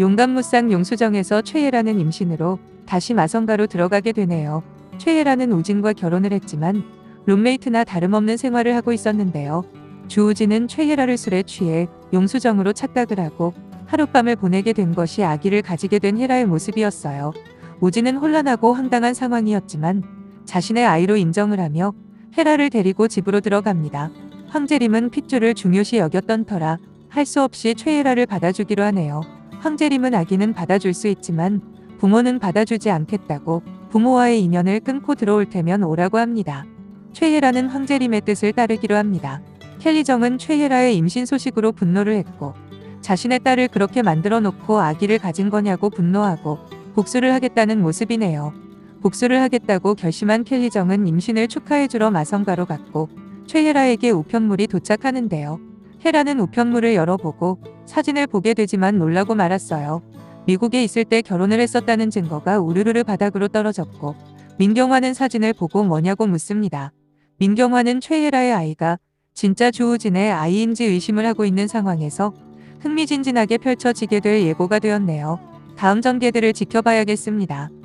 용감무쌍 용수정에서 최애라는 임신으로 다시 마성가로 들어가게 되네요. 최애라는 우진과 결혼을 했지만 룸메이트나 다름없는 생활을 하고 있었는데요. 주우진은 최애라를 술에 취해 용수정으로 착각을 하고 하룻밤을 보내게 된 것이 아기를 가지게 된 헤라의 모습이었어요. 우진은 혼란하고 황당한 상황이었지만 자신의 아이로 인정을 하며 헤라를 데리고 집으로 들어갑니다. 황재림은 핏줄을 중요시 여겼던 터라 할 수 없이 최애라를 받아주기로 하네요. 황재림은 아기는 받아줄 수 있지만 부모는 받아주지 않겠다고 부모와의 인연을 끊고 들어올 테면 오라고 합니다. 최혜라는 황재림의 뜻을 따르기로 합니다. 켈리정은 최혜라의 임신 소식으로 분노를 했고 자신의 딸을 그렇게 만들어 놓고 아기를 가진 거냐고 분노하고 복수를 하겠다는 모습이네요. 복수를 하겠다고 결심한 켈리정은 임신을 축하해주러 마성가로 갔고 최혜라에게 우편물이 도착하는데요. 헤라는 우편물을 열어보고 사진을 보게 되지만 놀라고 말았어요. 미국에 있을 때 결혼을 했었다는 증거가 우르르르 바닥으로 떨어졌고 민경화는 사진을 보고 뭐냐고 묻습니다. 민경화는 최혜라의 아이가 진짜 주우진의 아이인지 의심을 하고 있는 상황에서 흥미진진하게 펼쳐지게 될 예고가 되었네요. 다음 전개들을 지켜봐야겠습니다.